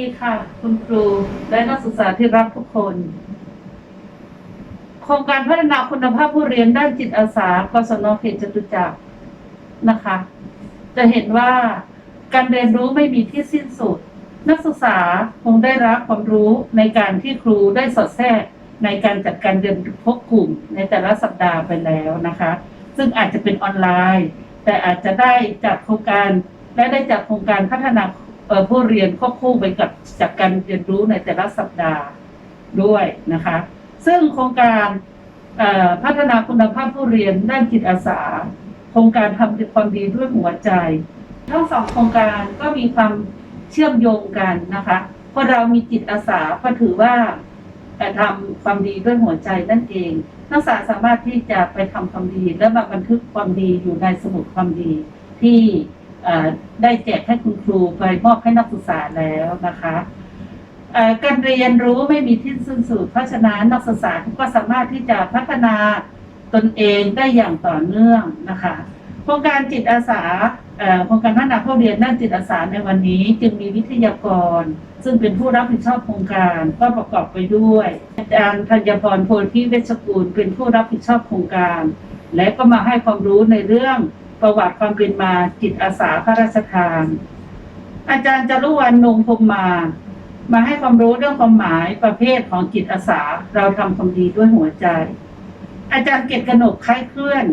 ดีค่ะ คุณครูและนักศึกษาที่รักทุกคน โครงการพัฒนาคุณภาพผู้เรียนด้านจิตอาสากศนเขตจตุจักรนะคะ จะเห็นว่าการเรียนรู้ไม่มีที่สิ้นสุด นักศึกษาคงได้รับความรู้ในการที่ครูได้สอดแทรกในการจัดการเรียนพบกลุ่มในแต่ละสัปดาห์ไปแล้วนะคะ ซึ่งอาจจะเป็นออนไลน์ แต่อาจจะได้จากโครงการและได้จากโครงการพัฒนา ผู้เรียนควบคู่ไปกับจากการเรียนรู้ในแต่ละสัปดาห์ด้วยนะคะ ซึ่งโครงการพัฒนาคุณภาพผู้เรียนด้านจิตอาสา โครงการทำความดีด้วยหัวใจ ทั้งสองโครงการก็มีความเชื่อมโยงกันนะคะเพราะเรามีจิตอาสาก็ถือว่าทำความดีด้วยหัวใจนั่นเองนักศึกษาสามารถที่จะไปทำความดี และมาบันทึกความดีอยู่ในสมุดความดีที่ ได้แจกให้คุณครูไปมอบให้นักศึกษาแล้วนะคะการเรียนรู้ไม่มีที่สิ้นสุดเพราะฉะนั้นนักศึกษาก็สามารถที่จะพัฒนาตนเองได้อย่างต่อเนื่องนะคะโครงการจิตอาสาโครงการพัฒนาผู้เรียนด้านจิตอาสาในวันนี้ จึงมีวิทยากร ซึ่งเป็นผู้รับผิดชอบโครงการก็ประกอบไปด้วย อาจารย์ธัญพรโพธิเวชกุลเป็นผู้รับผิดชอบโครงการ และก็มาให้ความรู้ในเรื่อง ประวัติความเป็นมาจิตอาสาพระราชทาน อาจารย์จารุวรรณนงพมมา มาให้ความรู้เรื่องความหมายประเภทของจิตอาสาเราทำความดีด้วยหัวใจ อาจารย์เกตกนกคล้ายเคลื่อน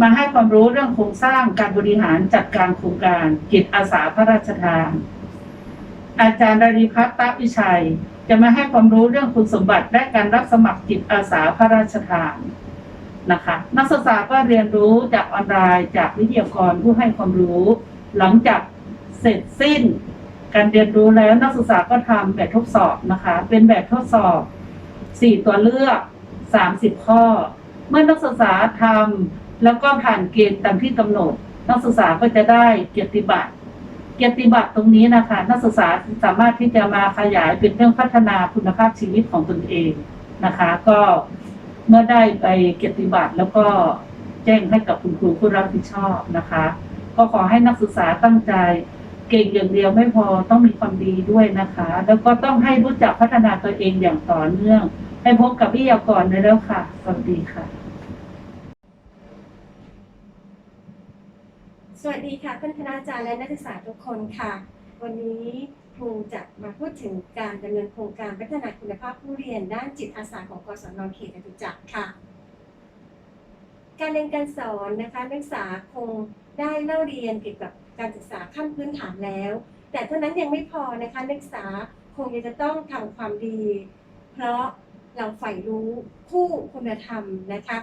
มาให้ความรู้เรื่องโครงสร้างการบริหารจัดการโครงการจิตอาสาพระราชทาน อาจารย์ดาริพัฒน์ตะวิชัย จะมาให้ความรู้เรื่องคุณสมบัติและการรับสมัครจิตอาสาพระราชทาน นะคะนักศึกษาก็เรียนรู้จากออนไลน์ จากวิทยากรผู้ให้ความรู้ หลังจากเสร็จสิ้น การเรียนรู้แล้วนักศึกษาก็ทำแบบทดสอบนะคะ เป็นแบบทดสอบสี่ตัวเลือกสามสิบข้อ เมื่อนักศึกษาทำแล้วก็ผ่านเกณฑ์ตามที่กำหนด นักศึกษาก็จะได้เกียรติบัตรเกียรติบัตรตรงนี้นะคะ นักศึกษาสามารถที่จะมาขยายเป็นเรื่องพัฒนาคุณภาพชีวิตของตนเองนะคะ ก็ เมื่อได้ไปเกียรติบัตรแล้วก็แจ้งให้กับคุณครูผู้รับผิดชอบนะคะ ก็ขอให้นักศึกษาตั้งใจ เก่งอย่างเดียวไม่พอต้องมีความดีด้วยนะคะ แล้วก็ต้องให้รู้จักพัฒนาตัวเองอย่างต่อเนื่อง ให้พบกับวิทยากรได้แล้วค่ะสวัสดีค่ะ สวัสดีค่ะเพื่อนคณาจารย์และนักศึกษาทุกคนค่ะ วันนี้ ครูจะมาพูดถึงการดำเนินโครงการพัฒนาคุณภาพผู้เรียนด้านจิตอาสาของกศนเขตจตุจักรค่ะ การเรียนการสอนนะคะนักศึกษาคงได้เล่าเรียนเกี่ยวกับการศึกษาขั้นพื้นฐานแล้ว แต่เท่านั้นยังไม่พอนะคะนักศึกษาคงจะต้องทำความดี เพราะเราใฝ่รู้คู่คุณธรรมนะคะ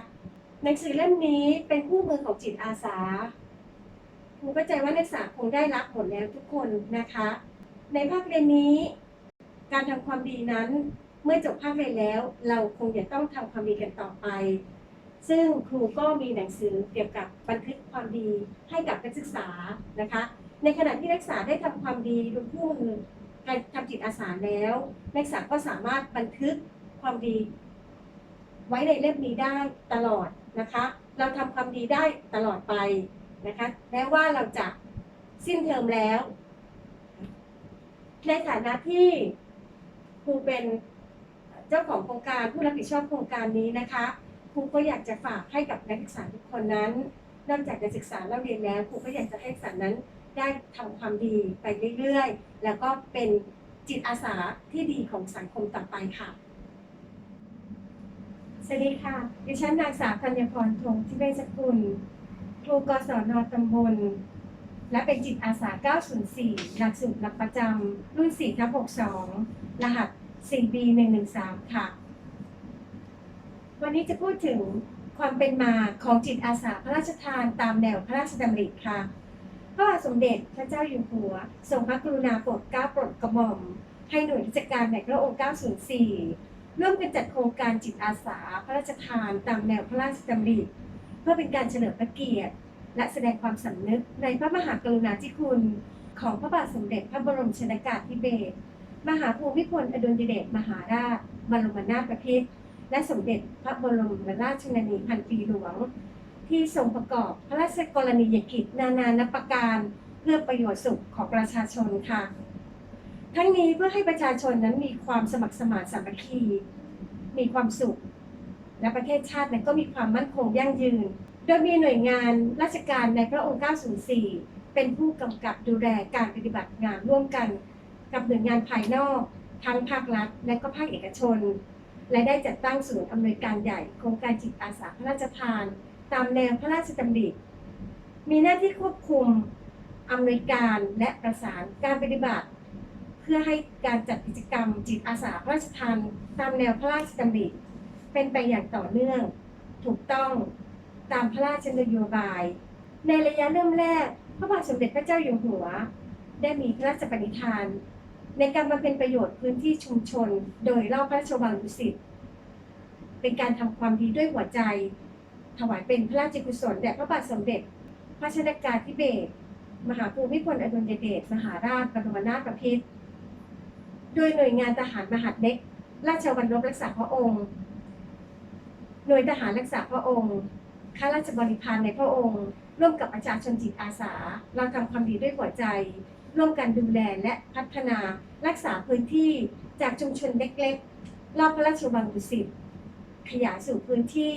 หนังสือเล่มนี้เป็นคู่มือของจิตอาสาครูเข้าใจว่านักศึกษาคงได้รับหมดแล้วทุกคนนะคะ ในภาคเรียนนี้ การทำความดีนั้น เมื่อจบภาคเรียนแล้ว เราคงจะต้องทำความดีกันต่อไป ซึ่งครูก็มีหนังสือเกี่ยวกับบันทึกความดีให้กับนักศึกษานะคะ ในขณะที่นักศึกษาได้ทำความดีโดยคู่มือการทำจิตอาสาแล้ว นักศึกษาก็สามารถบันทึกความดี ไว้ในเล่มนี้ได้ตลอดนะคะ เราทำความดีได้ตลอดไปนะคะแม้ว่าเราจะสิ้นเทอมแล้ว ในฐานะที่ครูเป็นเจ้าของโครงการผู้รับผิดชอบโครงการนี้นะคะครูก็อยากจะฝากให้กับนักศึกษาทุกคนนั้นนอกจากจะศึกษาเราเรียนแล้วครูก็อยากจะให้นักศึกษานั้นได้ทำความดีไปเรื่อยๆ แล้วก็เป็นจิตอาสาที่ดีของสังคมต่อไปค่ะ สวัสดีค่ะ ดิฉันนางสาวธัญพรทงทิเวศกุล ครูกศนตำบล และเป็นจิตอาสา 904 หลักสูตรหลักประจำรุ่น4ทับ62 รหัส 4B113 ค่ะ วันนี้จะพูดถึงความเป็นมาของจิตอาสาพระราชทานตามแนวพระราชดำริค่ะ พระบาทสมเด็จพระเจ้าอยู่หัว ทรงพระกรุณาโปรดเกล้าโปรดกระหม่อม ให้หน่วยราชการในพระองค์ 904 ร่วมกันจัดโครงการจิตอาสาพระราชทานตามแนวพระราชดำริ เพื่อเป็นการเฉลิมพระเกียรติ และแสดงความสำนึกในพระมหากรุณาธิคุณ ของพระบาทสมเด็จพระบรมชนกาธิเบศรมหาภูมิพลอดุลยเดชมหาราชบรมนาถบพิตรและสมเด็จพระบรมราชชนนีพันปีหลวง ที่ทรงประกอบพระราชกรณียกิจนานานับประการเพื่อประโยชน์สุขของประชาชนค่ะ ทั้งนี้เพื่อให้ประชาชนนั้นมีความสมัครสมานสามัคคี มีความสุข และประเทศชาตินั้นก็มีความมั่นคงยั่งยืน โดยมีหน่วยงานราชการในพระองค์ 904 เป็นผู้กำกับดูแลการปฏิบัติงานร่วมกัน กับหน่วยงานภายนอก ทั้งภาครัฐ และก็ภาคเอกชน และได้จัดตั้งศูนย์อำนวยการใหญ่โครงการจิตอาสาพระราชทาน ตามแนวพระราชดำริมีหน้าที่ควบคุมอำนวยการและประสานการปฏิบัติ เพื่อให้การจัดกิจกรรมจิตอาสาพระราชทานตามแนวพระราชดำริเป็นไปอย่างต่อเนื่อง ถูกต้อง ตามพระราชนโยบาย ในระยะเริ่มแรก พระบาทสมเด็จพระเจ้าอยู่หัว ได้มีพระราชปณิธาน ในการบำเพ็ญประโยชน์พื้นที่ชุมชน โดยรอบพระราชวังดุสิตเป็นการทำความดีด้วยหัวใจ ถวายเป็นพระราชกุศลแด่พระบาทสมเด็จ พระชนกาธิเบศรมหาภูมิพลอดุลยเดชมหาราชบรมนาถบพิตรโดยหน่วยงานทหารมหาดเล็ก ราชวัลลบรักษาพระองค์ หน่วยทหารรักษาพระองค์ ข้าราชบริพารในพระองค์ ร่วมกับประชาชนจิตอาสา เราทำความดีด้วยหัวใจ ร่วมกันดูแลและพัฒนารักษาพื้นที่จากชุมชนเล็กๆ รอบพระราชวังดุสิตขยายสู่พื้นที่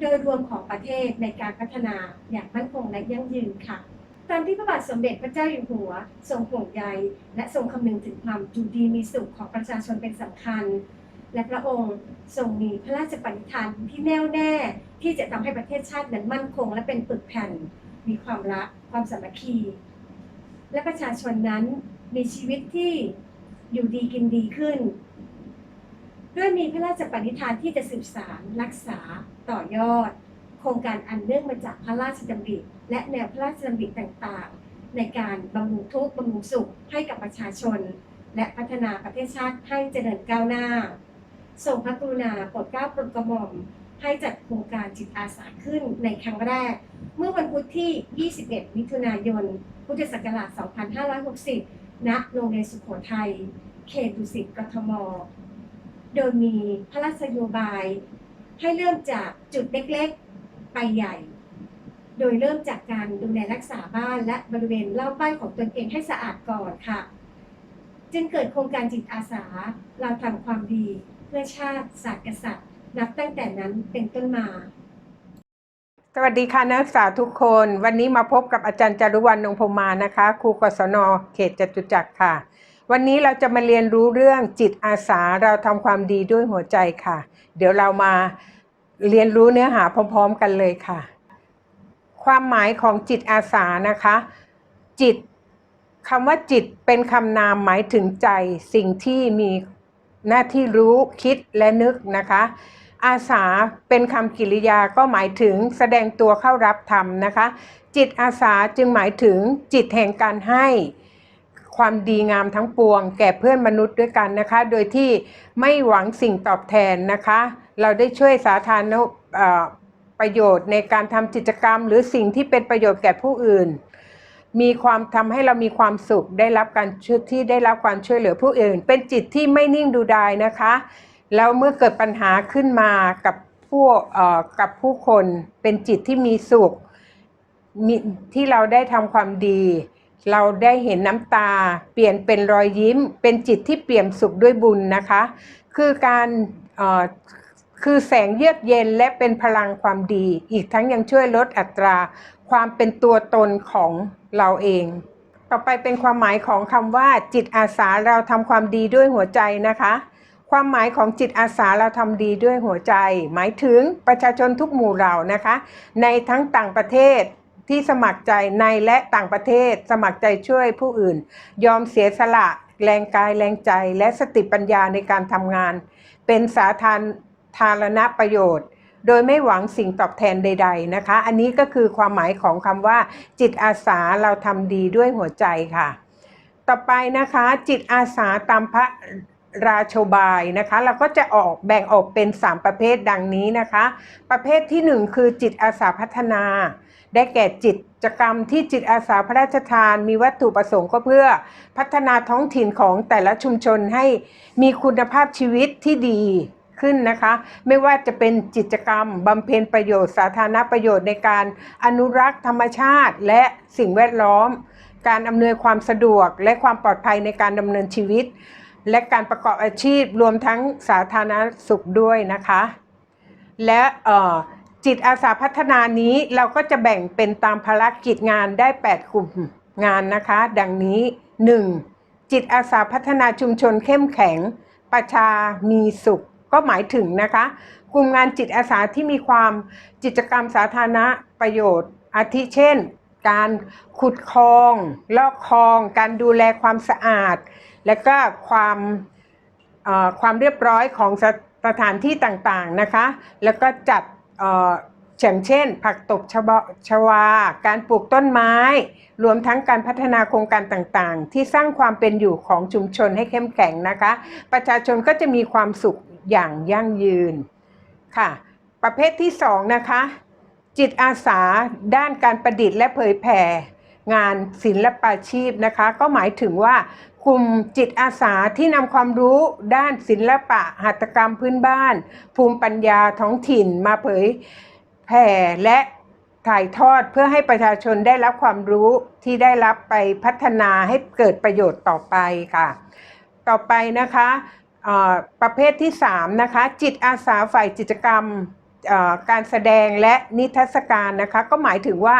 โดยรวมของประเทศในการพัฒนาอย่างมั่นคงและยั่งยืนค่ะตามที่พระบาทสมเด็จพระเจ้าอยู่หัว ทรงห่วงใยและทรงคำนึงถึงความอยู่ดีมีสุขของประชาชนเป็นสำคัญ และพระองค์ทรงมีพระราชปณิธานที่แน่วแน่ที่จะทำให้ประเทศชาตินั้นมั่นคง และเป็นปึกแผ่น มีความรักความสามัคคี และประชาชนนั้นมีชีวิตที่อยู่ดีกินดีขึ้น ด้วยมีพระราชปณิธานที่จะสืบสารรักษาต่อยอด โครงการอันเนื่องมาจากพระราชดำริและแนวพระราชดำริต่างๆ ในการบำรุงทุกข์บำรุงสุขให้กับประชาชน และพัฒนาประเทศชาติให้เจริญก้าวหน้า ส่งพระกรุณาโปรดเกล้าโปรดกระหม่อมให้จัดโครงการจิตอาสาขึ้นในครั้งแรก เมื่อวันพุธที่ 21 มิถุนายน พุทธศักราช 2560 ณ โรงเรียนสุโขทัย เขตดุสิต กทม โดยมีพระราชโยบาย ให้เริ่มจากจุดเล็กๆ ไปใหญ่ โดยเริ่มจากการดูแลรักษาบ้านและบริเวณรอบบ้านของตนเองให้สะอาดก่อนค่ะ จึงเกิดโครงการจิตอาสาเราทำความดี พื่อชาติศาสตร์กษัตริย์ นับตั้งแต่นั้นเป็นต้นมา สวัสดีค่ะนักศึกษาทุกคน วันนี้มาพบกับอาจารย์จารุวรรณนงพมานะคะครูกศนเขตจตุจักรค่ะ วันนี้เราจะมาเรียนรู้เรื่องจิตอาสาเราทำความดีด้วยหัวใจค่ะ เดี๋ยวเรามาเรียนรู้เนื้อหาพร้อม ๆ กันเลยค่ะ ความหมายของจิตอาสานะคะ จิตคำว่าจิตเป็นคำนามหมายถึงใจสิ่งที่มี หน้าที่รู้คิดและนึกนะคะ อาสาเป็นคำกิริยาก็หมายถึงแสดงตัวเข้ารับธรรมนะคะ จิตอาสาจึงหมายถึงจิตแห่งการให้ความดีงามทั้งปวง แก่เพื่อนมนุษย์ด้วยกันนะคะ โดยที่ไม่หวังสิ่งตอบแทนนะคะ เราได้ช่วยสาธารณประโยชน์ในการทำกิจกรรม หรือสิ่งที่เป็นประโยชน์แก่ผู้อื่น มีความทำให้เรามีความสุข ได้รับการช่วยที่ได้รับความช่วยเหลือผู้อื่น เป็นจิตที่ไม่นิ่งดูดายนะคะแล้วเมื่อเกิดปัญหาขึ้นมากับผู้กับผู้คนเป็นจิตที่มีสุขมีที่เราได้ทำความดี เราได้เห็นน้ำตา เปลี่ยนเป็นรอยยิ้ม เป็นจิตที่เปี่ยมสุขด้วยบุญนะคะ คือการคือแสงเยือกเย็นและเป็นพลังความดี อีกทั้งยังช่วยลดอัตรา ความเป็นตัวตนของเราเอง ต่อไปเป็นความหมายของคำว่า จิตอาสาเราทำความดีด้วยหัวใจนะคะ ความหมายของจิตอาสาเราทำดีด้วยหัวใจ หมายถึงประชาชนทุกหมู่เหล่านะคะ ในทั้งต่างประเทศที่สมัครใจในและต่างประเทศ สมัครใจช่วยผู้อื่น ยอมเสียสละ แรงกายแรงใจและสติปัญญาในการทำงาน เป็นสาธารณประโยชน์ โดยไม่หวังสิ่งตอบแทนใด ๆนะคะ อันนี้ก็คือความหมายของคำว่า จิตอาสาเราทำดีด้วยหัวใจค่ะ ต่อไปนะคะจิตอาสาตามพระราโชบายนะคะเราก็จะออกแบ่งออกเป็น 3 ประเภทดังนี้นะคะ ประเภทที่ 1 คือจิตอาสาพัฒนา ได้แก่จิตจกรรมที่จิตอาสาพระราชทานมีวัตถุประสงค์ก็เพื่อพัฒนาท้องถิ่นของแต่ละชุมชนให้มีคุณภาพชีวิตที่ดี ขึ้นนะคะ ไม่ว่าจะเป็นกิจกรรมบำเพ็ญประโยชน์สาธารณประโยชน์ในการอนุรักษ์ธรรมชาติและสิ่งแวดล้อม การอำนวยความสะดวกและความปลอดภัยในการดำเนินชีวิต และการประกอบอาชีพรวมทั้งสาธารณสุขด้วยนะคะ และจิตอาสาพัฒนานี้เราก็จะแบ่งเป็นตามภารกิจงานได้ 8 กลุ่มงานนะคะ ดังนี้ 1. จิตอาสาพัฒนาชุมชนเข้มแข็ง ประชามีสุข ก็หมายถึงนะคะ กลุ่มงานจิตอาสาที่มีความกิจกรรมสาธารณะประโยชน์ อาทิเช่น การขุดคลอง ลอกคลอง การดูแลความสะอาด และก็ความความเรียบร้อยของสสถานที่ต่างๆนะคะ แล้วก็จัดเอ่ออย่างเช่น ผักตบชวาชวา การปลูกต้นไม้ รวมทั้งการพัฒนาโครงการต่างๆ ที่สร้างความเป็นอยู่ของชุมชนให้เข้มแข็งนะคะ ประชาชนก็จะมีความสุข อย่างยั่งยืนค่ะ ประเภทที่สองนะคะ จิตอาสาด้านการประดิษฐ์และเผยแผ่ งานศิลปาชีพนะคะ ก็หมายถึงว่ากลุ่มจิตอาสาที่นำความรู้ด้านศิลปะหัตถกรรมพื้นบ้าน ภูมิปัญญาท้องถิ่นมาเผยแผ่และถ่ายทอดเพื่อให้ประชาชนได้รับความรู้ที่ได้รับไปพัฒนาให้เกิดประโยชน์ต่อไปค่ะ ต่อไปนะคะ ประเภทที่ 3 นะคะ จิตอาสาฝ่ายกิจกรรมการแสดงและนิทรรศการนะคะ ก็หมายถึงว่า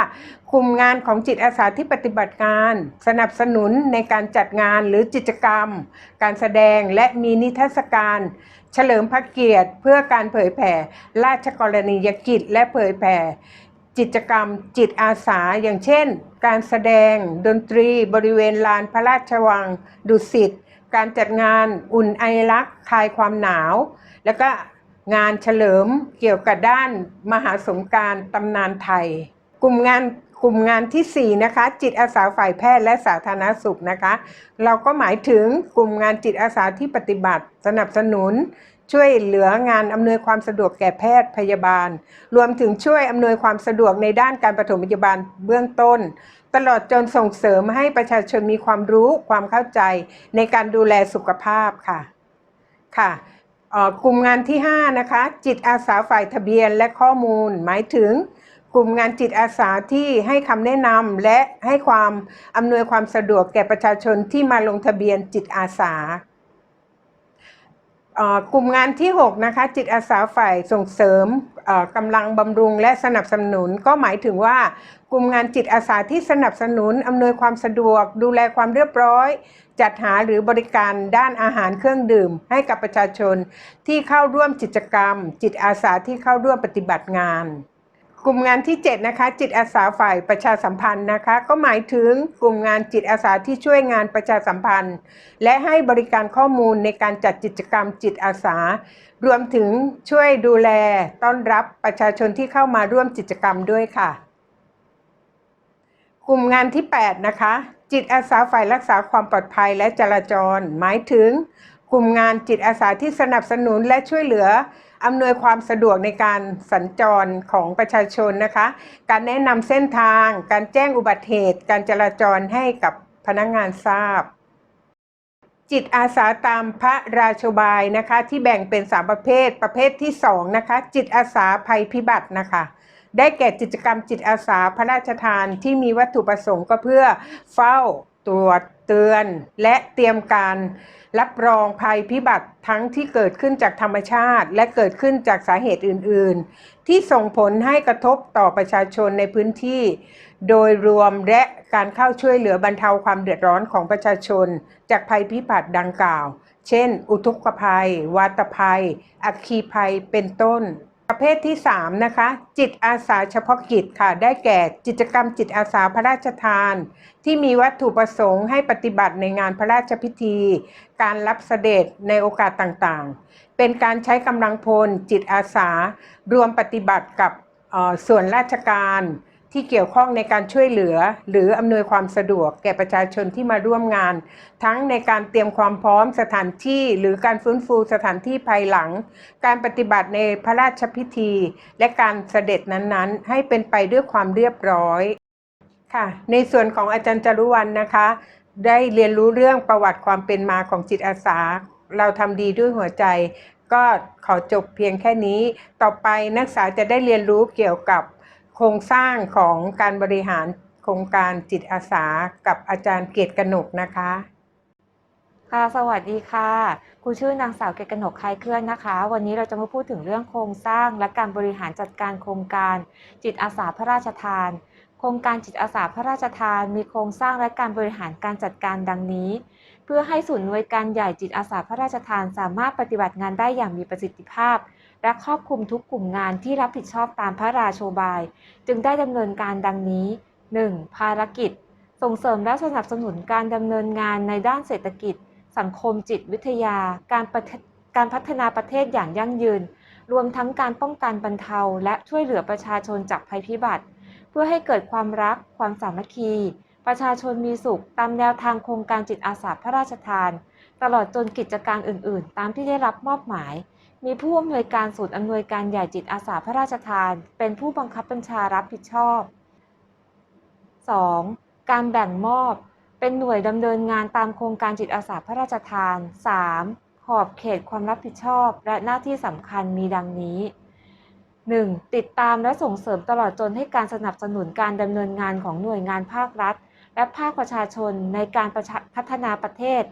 กลุ่มงานของจิตอาสาที่ปฏิบัติงาน สนับสนุนในการจัดงานหรือกิจกรรม การแสดงและมีนิทรรศการ เฉลิมพระเกียรติ เพื่อการเผยแผ่ ราชกรณียกิจ และเผยแผ่กิจกรรมจิตอาสาอย่างเช่น การแสดงดนตรีบริเวณลานพระราชวังดุสิต การจัดงานอุ่นไอรักคลายความหนาว แล้วก็งานเฉลิมเกี่ยวกับด้านมหาสงการตำนานไทย กลุ่มงานกลุ่มงานที่ 4 นะคะ จิตอาสาฝ่ายแพทย์และสาธารณสุขนะคะ เราก็หมายถึงกลุ่มงานจิตอาสาที่ปฏิบัติ สนับสนุน ช่วยเหลืองานอำนวยความสะดวกแก่แพทย์พยาบาล รวมถึงช่วยอำนวยความสะดวกในด้านการปฐมพยาบาลเบื้องต้น ตลอดจนส่งเสริมให้ประชาชนมีความรู้ความเข้าใจในการดูแลสุขภาพค่ะค่ะกลุ่มงานที่ 5 นะคะ จิตอาสาฝ่ายทะเบียนและข้อมูล หมายถึงกลุ่มงานจิตอาสาที่ให้คำแนะนำและให้ความอำนวยความสะดวกแก่ประชาชนที่มาลงทะเบียนจิตอาสา กลุ่มงานที่ 6 นะคะ จิตอาสาฝ่ายส่งเสริมกำลังบำรุงและสนับสนุน ก็หมายถึงว่ากลุ่มงานจิตอาสาที่สนับสนุนอำนวยความสะดวก ดูแลความเรียบร้อย จัดหาหรือบริการด้านอาหารเครื่องดื่ม ให้กับประชาชนที่เข้าร่วมกิจกรรม จิตอาสาที่เข้าร่วมปฏิบัติงาน กลุ่มงานที่ 7 นะคะ จิตอาสาฝ่ายประชาสัมพันธ์นะคะ ก็หมายถึงกลุ่มงานจิตอาสาที่ช่วยงานประชาสัมพันธ์ และให้บริการข้อมูลในการจัดกิจกรรมจิตอาสา รวมถึงช่วยดูแลต้อนรับประชาชนที่เข้ามาร่วมกิจกรรมด้วยค่ะ กลุ่มงานที่ 8 นะคะ จิตอาสาฝ่ายรักษาความปลอดภัยและจราจร หมายถึง กลุ่มงานจิตอาสาที่สนับสนุนและช่วยเหลือ อำนวยความสะดวกในการสัญจรของประชาชนนะคะ การแนะนำเส้นทาง การแจ้งอุบัติเหตุ การจราจรให้กับพนักงานทราบ จิตอาสาตามพระราชบายนะคะที่แบ่งเป็นสามประเภทประเภทที่สองนะคะจิตอาสาภัยพิบัตินะคะได้แก่กิจกรรมจิตอาสาพระราชทานที่มีวัตถุประสงค์ก็เพื่อเฝ้า ตรวจเตือน และเตรียมการรับรองภัยพิบัติทั้งที่เกิดขึ้นจากธรรมชาติ และเกิดขึ้นจากสาเหตุอื่น ๆ ที่ส่งผลให้กระทบต่อประชาชนในพื้นที่ โดยรวมและการเข้าช่วยเหลือบรรเทาความเดือดร้อนของประชาชน จากภัยพิบัติดังกล่าว เช่น อุทกภัย วาตภัย อัคคีภัย เป็นต้น ประเภทที่ 3 นะคะ จิตอาสาเฉพาะกิจค่ะ ได้แก่กิจกรรมจิตอาสาพระราชทาน ที่มีวัตถุประสงค์ให้ปฏิบัติในงานพระราชพิธี การรับเสด็จในโอกาสต่างๆ เป็นการใช้กำลังพลจิตอาสารวมปฏิบัติกับส่วนราชการ ที่เกี่ยวข้องในการช่วยเหลือ หรืออำนวยความสะดวกแก่ประชาชนที่มาร่วมงาน ทั้งในการเตรียมความพร้อมสถานที่หรือการฟื้นฟูสถานที่ภายหลัง การปฏิบัติในพระราชพิธี และการเสด็จนั้นๆ ให้เป็นไปด้วยความเรียบร้อยค่ะในส่วนของอาจารย์จรุวรรณนะคะ ได้เรียนรู้เรื่องประวัติความเป็นมาของจิตอาสา เราทำดีด้วยหัวใจ ก็ขอจบเพียงแค่นี้ ต่อไปนักศึกษาจะได้เรียนรู้เกี่ยวกับ โครงสร้างของการบริหารโครงการจิตอาสากับอาจารย์เกตกนกนะคะ ค่ะสวัสดีค่ะครูชื่อนางสาวเกตกนกคลายเคลื่อนนะคะ วันนี้เราจะมาพูดถึงเรื่องโครงสร้างและการบริหารจัดการโครงการ จิตอาสาพระราชทาน โครงการจิตอาสาพระราชทาน มีโครงสร้างและการบริหารการจัดการดังนี้ เพื่อให้ศูนย์หน่วยการใหญ่จิตอาสาพระราชทาน สามารถปฏิบัติงานได้อย่างมีประสิทธิภาพ และครอบคลุมทุกกลุ่มงานที่รับผิดชอบตามพระราโชบาย จึงได้ดำเนินการดังนี้ 1. ภารกิจ ส่งเสริมและสนับสนุนการดำเนินงานในด้านเศรษฐกิจ สังคมจิตวิทยา การรการพัฒนาประเทศอย่างยั่งยืน รวมทั้งการป้องกันบรรเทา และช่วยเหลือประชาชนจากภัยพิบัติ เพื่อให้เกิดความรัก ความสามัคคี ประชาชนมีสุข ตามแนวทางโครงการจิตอาสาพระราชทาน ตลอดจนกิจการอื่น ๆ ตามที่ได้รับมอบหมาย มีผู้อำนวยการศูนย์อำนวยการใหญ่จิตอาสาพระราชทาน เป็นผู้บังคับบัญชารับผิดชอบ 2. การแบ่งมอบ เป็นหน่วยดำเนินงานตามโครงการจิตอาสาพระราชทาน 3. ขอบเขตความรับผิดชอบ และหน้าที่สำคัญมีดังนี้ 1. ติดตามและส่งเสริมตลอดจนให้การสนับสนุนการดำเนินงานของหน่วยงานภาครัฐ และภาคประชาชนในการรพัฒนาประเทศ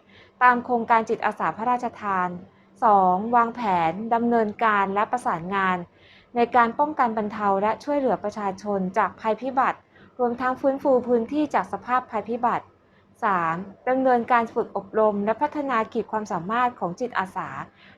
ตามโครงการจิตอาสาพระราชทาน 2. 2. วางแผนดำเนินการและประสานงาน ในการป้องกันบรรเทาและช่วยเหลือประชาชนจากภัยพิบัติ รวมทั้งฟื้นฟูพื้นที่จากสภาพภัยพิบัติ 3. ดำเนินการฝึกอบรม และพัฒนาขีดความสามารถของจิตอาสา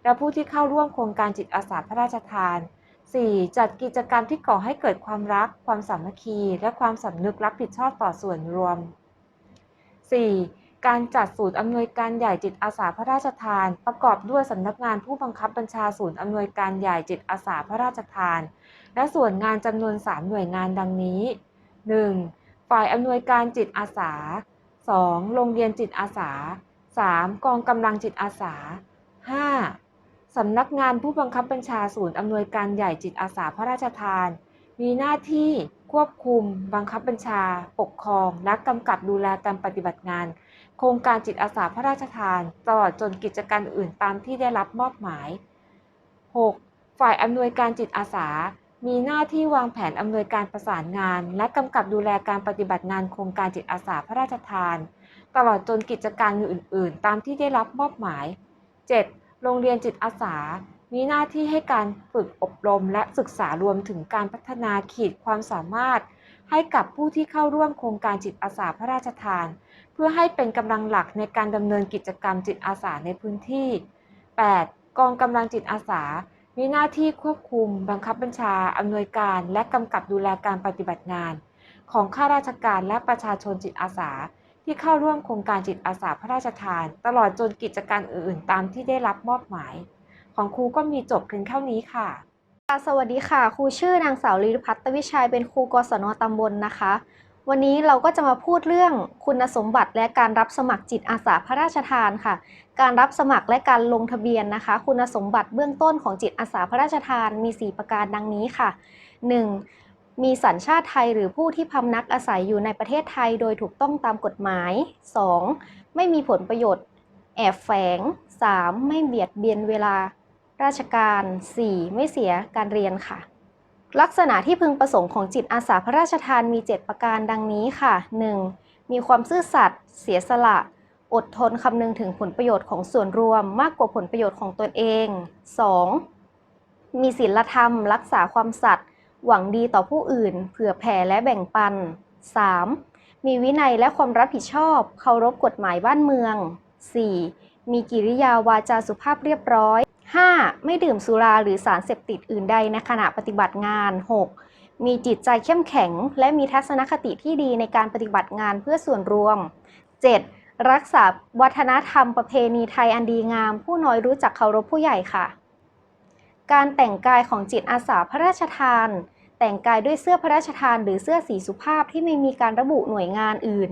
และผู้ที่เข้าร่วมโครงการจิตอาสาพระราชทาน 4. จัดกิจกรรมที่ก่อให้เกิดความรัก ความสามัคคี และความสำนึกรับผิดชอบต่อส่วนรวม 4. การจัดศูนย์อำนวยการใหญ่จิตอาสาพระราชทาน ประกอบด้วยสำนักงานผู้บังคับบัญชาศูนย์อำนวยการใหญ่จิตอาสาพระราชทาน และส่วนงานจำนวน 3 หน่วยงานดังนี้ 1. ฝ่ายอำนวยการจิตอาสา 2. โรงเรียนจิตอาสา 3. กองกำลังจิตอาสา 5. สำนักงานผู้บังคับบัญชาศูนย์อำนวยการใหญ่จิตอาสาพระราชทาน มีหน้าที่ควบคุม บังคับบัญชา ปกครอง และกำกับดูแลการปฏิบัติงาน ครงการจิตอาสาพระราชทาน ตลอดจนกิจการอื่นตามที่ได้รับมอบหมาย 6. ฝ่ายอำนวยการจิตอาสา มีหน้าที่วางแผนอำนวยการประสานงาน และกำกับดูแลการปฏิบัติงานโครงการจิตอาสาพระราชทาน ตลอดจนกิจการอื่น ๆ ตามที่ได้รับมอบหมาย 7. โรงเรียนจิตอาสา มีหน้าที่ให้การฝึกอบรมและศึกษารวมถึงการพัฒนาขีดความสามารถ ให้กับผู้ที่เข้าร่วมโครงการจิตอาสาพระราชทาน เพื่อให้เป็นกำลังหลักในการดำเนินกิจกรรมจิตอาสาในพื้นที่ 8. กองกำลังจิตอาสา มีหน้าที่ควบคุม บังคับบัญชา อำนวยการ และกำกับดูแลการปฏิบัติงาน ของข้าราชการและประชาชนจิตอาสา ที่เข้าร่วมโครงการจิตอาสาพระราชทาน ตลอดจนกิจการอื่นๆ ตามที่ได้รับมอบหมาย ของครูก็มีจบเพียงเท่านี้ค่ะ สวัสดีค่ะ ครูชื่อนางสาวลีพัฒน์วิชัยเป็นครูกศนตำบลนะคะ วันนี้เราก็จะมาพูดเรื่องคุณสมบัติและการรับสมัครจิตอาสาพระราชทานค่ะ การรับสมัครและการลงทะเบียนนะคะ คุณสมบัติเบื้องต้นของจิตอาสาพระราชทานมี 4 ประการดังนี้ค่ะ 1. มีสัญชาติไทยหรือผู้ที่พำนักอาศัยอยู่ในประเทศไทยโดยถูกต้องตามกฎหมาย 2. ไม่มีผลประโยชน์แอบแฝง 3. ไม่เบียดเบียนเวลาราชการ 4. ไม่เสียการเรียนค่ะ ลักษณะที่พึงประสงค์ของจิตอาสาพระราชทานมี 7 ประการดังนี้ค่ะ 1. มีความซื่อสัตย์เสียสละ อดทนคำนึงถึงผลประโยชน์ของส่วนรวมมากกว่าผลประโยชน์ของตนเอง 2. มีศีลธรรม รักษาความสัตย์หวังดีต่อผู้อื่น เผื่อแผ่และแบ่งปัน 3. มีวินัยและความรับผิดชอบ เคารพกฎหมายบ้านเมือง 4. มีกิริยาวาจาสุภาพเรียบร้อย 5. ไม่ดื่มสุราหรือสารเสพติดอื่นใดในขณะปฏิบัติงาน 6. มีจิตใจเข้มแข็ง และมีทัศนคติที่ดีในการปฏิบัติงานเพื่อส่วนรวม 7. รักษาวัฒนธรรมประเพณีไทยอันดีงาม ผู้น้อยรู้จักเคารพผู้ใหญ่ค่ะ การแต่งกายของจิตอาสาพระราชทาน แต่งกายด้วยเสื้อพระราชทาน หรือเสื้อสีสุภาพที่ไม่มีการระบุหน่วยงานอื่น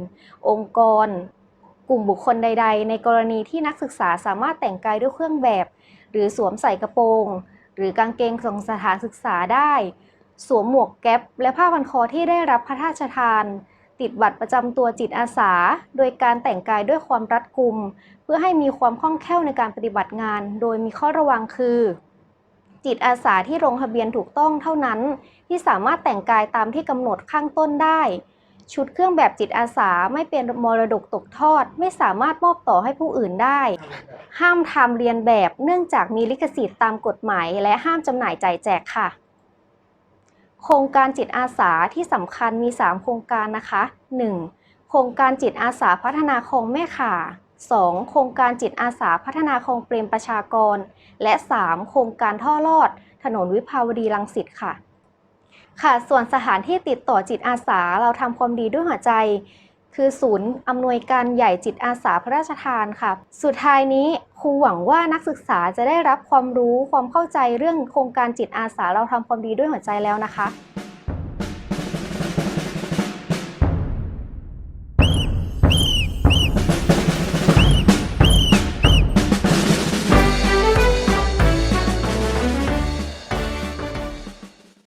องค์กร กลุ่มบุคคลใด ๆ ในกรณีที่นักศึกษาสามารถแต่งกายด้วยเครื่องแบบ หรือสวมใส่กระโปรง หรือกางเกงของสถานศึกษาได้ สวมหมวกแก๊ปและผ้าพันคอที่ได้รับพระราชทาน ติดบัตรประจำตัวจิตอาสา โดยการแต่งกายด้วยความรัดกุม เพื่อให้มีความคล่องแคล่วในการปฏิบัติงาน โดยมีข้อระวังคือ จิตอาสาที่ลงทะเบียนถูกต้องเท่านั้น ที่สามารถแต่งกายตามที่กำหนดข้างต้นได้ ชุดเครื่องแบบจิตอาสาไม่เป็นมรดกตกทอด ไม่สามารถมอบต่อให้ผู้อื่นได้ ห้ามทำเรียนแบบเนื่องจากมีลิขสิทธิ์ตามกฎหมาย และห้ามจำหน่ายจ่ายแจกค่ะ โครงการจิตอาสาที่สำคัญมี 3 โครงการนะคะ 1. โครงการจิตอาสาพัฒนาคลองแม่ข่า 2. โครงการจิตอาสาพัฒนาคลองเปรมประชากร และ 3. โครงการท่อลอด ถนนวิภาวดีรังสิตค่ะ ค่ะ ส่วนสถานที่ติดต่อจิตอาสาเราทำความดีด้วยหัวใจ คือศูนย์อำนวยการใหญ่จิตอาสาพระราชทานค่ะ สุดท้ายนี้ครูหวังว่านักศึกษาจะได้รับความรู้ความเข้าใจเรื่องโครงการจิตอาสาเราทำความดีด้วยหัวใจแล้วนะคะ